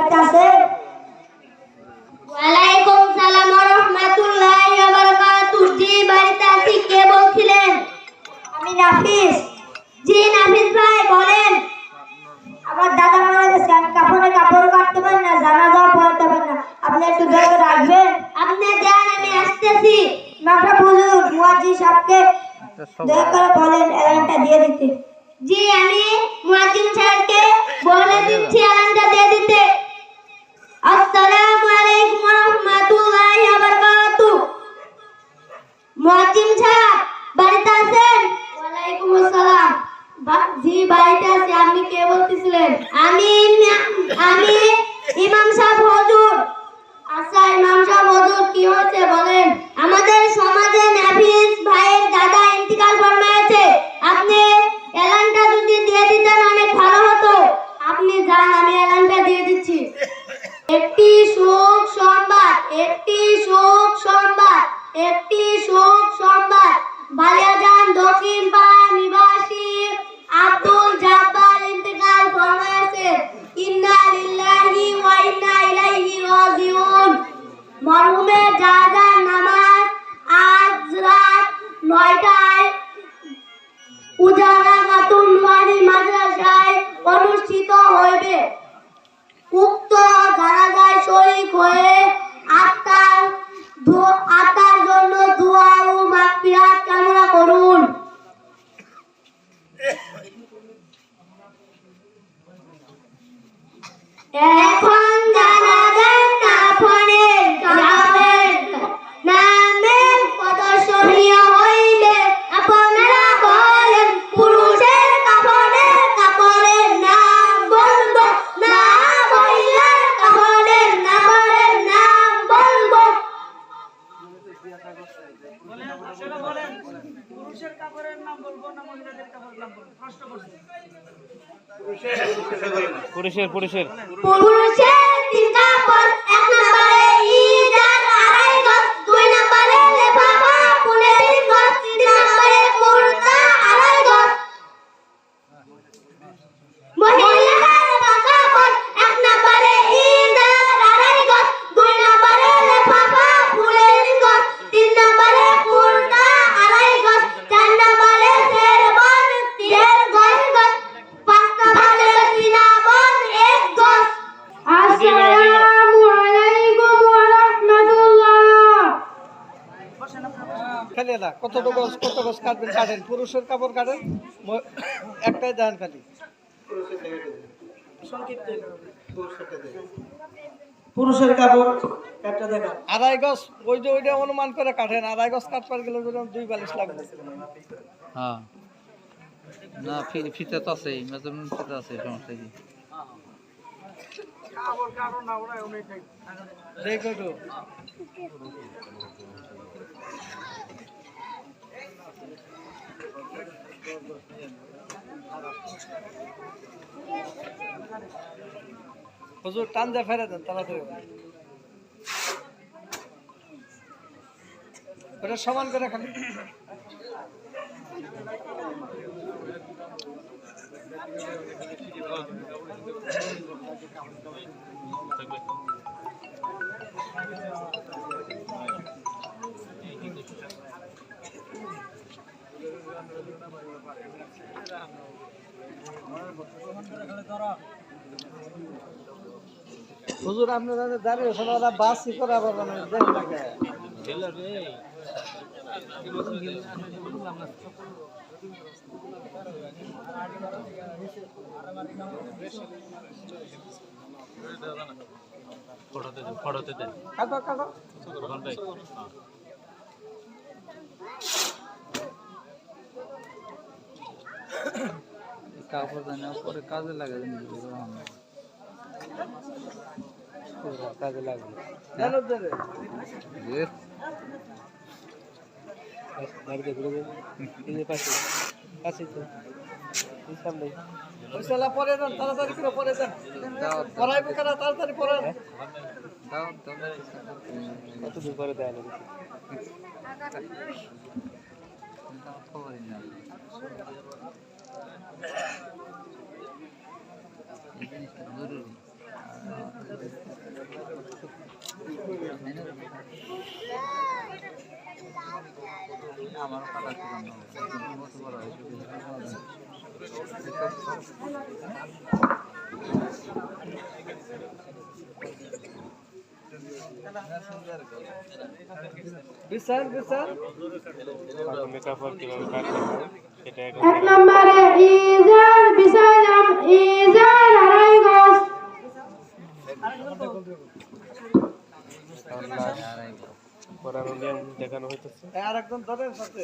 বাড়িতে আছেন ওয়ালাইকুম সালাম ওয়া রাহমাতুল্লাহি ওয়া বারাকাতুহু। জি বাড়িতে আছি। কে বলছিলেন? আমি নাফিস। জি নাফিস ভাই বলেন। আমার দাদা মারা গেছে। আমি কাপড়ে কাপড় কাটতে পারি না জানা যাওয়া পড়তে পারি না। আপনি একটু দয়া রাখবেন আপনি যান আমি আসতেছি। মাফরা বুঝুন মুয়াজি সাহেবকে দয়া করে বলেন এলাইনটা দিয়ে দিতে। জি আমি মুয়াজ্জিন সাহেবকে বলে দিচ্ছি আলানটা দিয়ে দিতে। আমি ইমাম সাহেব হুজুর। আচ্ছা ইমাম সাহেব হুজুর কি হয়েছে বলেন? পুরুষের পুলিশের পুরুষের কত গজ কত গজ কাটবেন? কাটেন। পুরুষের কাপড় কাটেন ম- একটাই দেন খালি। পুরুষের কাপড় একটা দেখা আড়াই গজ ওই যে ওইটা অনুমান করে কাটেন। আড়াই গজ কাটবার গেলে দুই বালিশ লাগবে। হ্যাঁ। না ফিতে তো আছে মেজারমেন্ট ফিতে আছে সমস্যা কি? দেখো তো। হুজুর টান দিয়ে ফেলে দেন তাড়াতাড়ি সমান করে খালি। হুজুর আপনারা দাঁড়িয়ে আছেন ওরা বাস ই করে আবার মানে দেখেন না কে? ফটোতে দেন। কাটো কাটো। কাপড় জানা পরে কাজে লাগে। কাজে লাগবে পরে তাড়াতাড়ি করে পরে দেন পড়াইব কেন তাড়াতাড়ি পড়েন কত দূর দেয় খবরই না আমার কথা মতো বড় হয়েছে Thank you. এক নম্বরে ইজার বিসাইলাম ইজার আড়াই গজ। আর একজন ধরেন সাথে।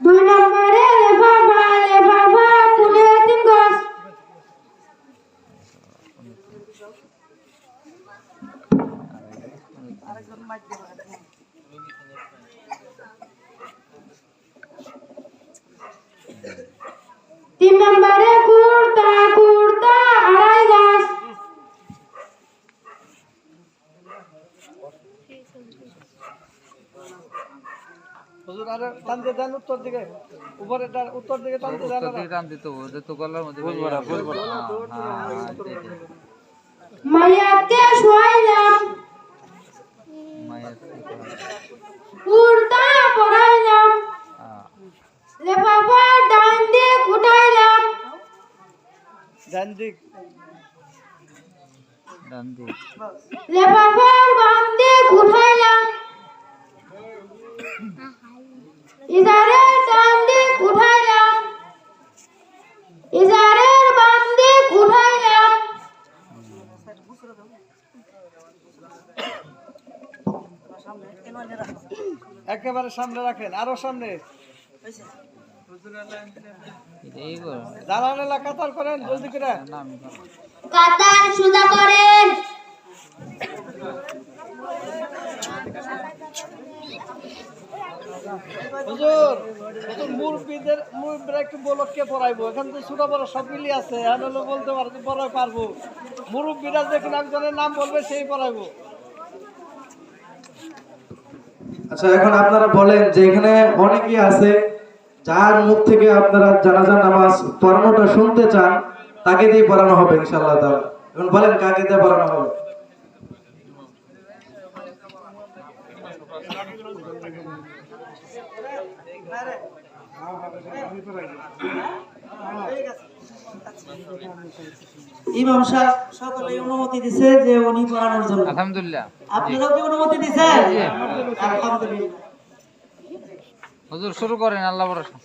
দুই নম্বরে লেফাফা লেফাফা কুলে তিন গজ। তিন নম্বরে কুর্তা কুর্তা আড়াই গজ হুজুর আরে টানতে দেন উত্তর দিকে। উপরে উত্তর দিকে টানতে দেন উত্তর দিকে টান দিতে ওদের তো গলার মধ্যে হ্যাঁ, হ্যাঁ, হ্যাঁ, এটাই। মাইয়াকে শোয়াইলাম। মায়ের কুর্তা পরাইলাম হ্যাঁ, লেফাফা ডান দিক উঠাইলাম ডান দিক ডান দিক লেফাফার বাম দিক উঠাইলাম ইজারের ডান দিক উঠাইলাম ইজারের বাম দিক উঠাইলাম একেবারে সামনে রাখেন আরও সামনে। এটাই করো দালান এলাকা কাতার করেন জলদি করে। কাতার সুদা করেন। হুজুর হুজুর মুরব্বীদের মুরব্বীরা একটু বলো কে পড়াইবো। এখান তো ছোট বড় সব মিলিয়ে আছে বলতে পারব পড়াই পারব। মুরব্বীরা দেখুন একজনের নাম বলবে সেই পড়াইবো। আচ্ছা এখন আপনারা বলেন যে এখানে অনেকেই আছে যার মুখ থেকে আপনারা জানাজা নামাজ পড়ানোটা শুনতে চান তাকে দিয়ে পড়ানো হবে ইনশাআল্লাহ তাআলা এখন বলেন কাকে দিয়ে পড়ানো হবে ইমাম সাহেব সকলে অনুমতি দিছে যে উনি পড়ানোর জন্য। আলহামদুলিল্লাহ। আপনারাও কি অনুমতি দিছেন? আলহামদুলিল্লাহ। হুজুর শুরু করেন আল্লাহ ভরসা।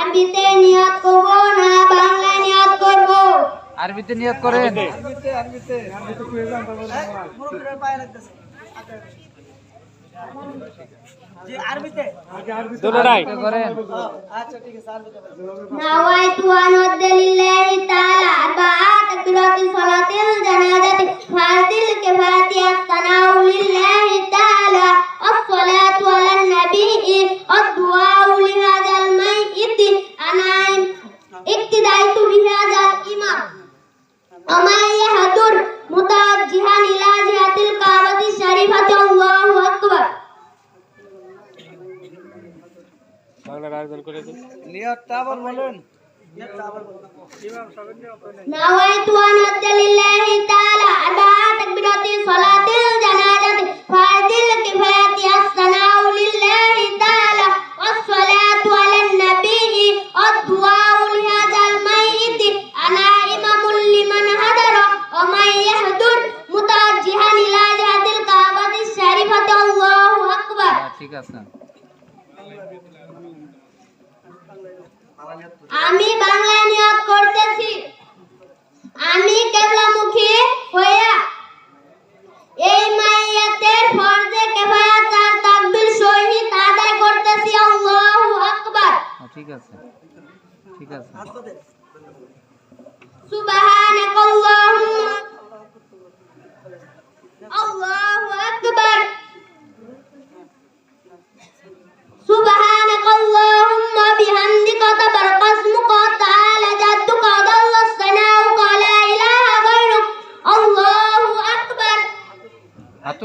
আরবিতে নিয়ত করব না বাংলায় নিয়ত করব? আরবিতে নিয়ত করেন। আরবিতে আরবিতে মুরব্বীরা পায়ে রাখতেছে জি আরবিতে? দুটোটাই করেন আচ্ছা ঠিক আছে আরবিতে। নাওয়াইতু আন নিয়তটা আবার বলেন نويت أن أؤدي لله تعالى أربع تكبيرات صلاة الجنازة فرض الكفاية الثناء لله تعالى والصلاة على النبي الدعاء لهذا الميت أنا إمام لمن هدر ومن يهدر متوجها إلى جهة الكعبة الشريفة الله أكبر হ্যাঁ, ঠিক আছে আমি বাংলায় নিয়ত করতেছি। আমি কেবলামুখী হইয়া এই মাইয়াতের ফরজে কেফায়াত আর তাকবীর সহিত আদায় করতেছি। আল্লাহু আকবার। হ্যাঁ, ঠিক আছে। ঠিক আছে। সুবহানাক আল্লাহুম্মা আল্লাহু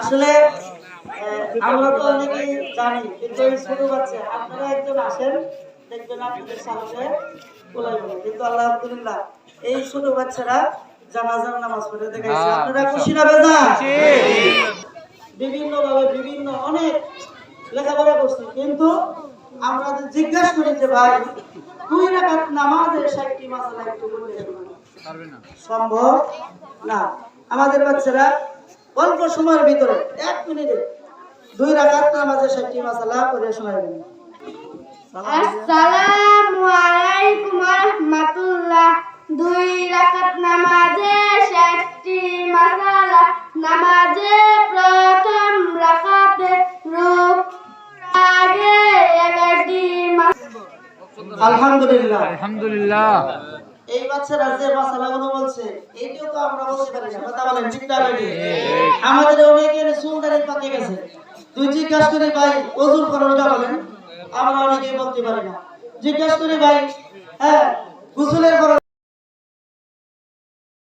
আসলে আমরা তো জানি কিন্তু ছোট বাচ্চা আপনারা একজন আসেন দেখবেন আপনাদের কিন্তু আলহামদুলিল্লাহ এই ছোট বাচ্চারা জানাজার নামাজ পড়ে দেখাইছে। হ্যাঁ, আপনারা খুশি না বেজা? বিভিন্ন ভাবে বিভিন্ন অনেক লেখাপড়া করছি কিন্তু আমরা জিজ্ঞাসা করি যে ভাই দুই রাকাত নামাজের ষাটটি মাসালা একটু সম্ভব না। আমাদের বাচ্চারা অল্প সময়ের ভিতরে এক মিনিটে দুই রাকাত নামাজের ষাটটি মাসালা করে শোনাবেন আসসালামু আলাইকুম রহমাতুল্লাহ। দুই রাকাত নামাজে ষাটটি মাসালা নামাজে প্রথম রাকাতে রূপ আগে এগারোটি আলহামদুলিল্লাহ। আলহামদুলিল্লাহ। এই বাচ্চারা যে মাসালাগুলো বলছে এইটাও তো আমরা বলতে পারি না, কথা বলেন, ঠিক না আমাদের অনেকের চুল দাঁড়িয়ে পাকে গেছে। তুই জিজ্ঞাসা করে ভাই অজুর করণটা বলেন। আমরা অনেকেই বলতে পারি না। জিজ্ঞাসা করে ভাই হ্যাঁ গুসলের করণ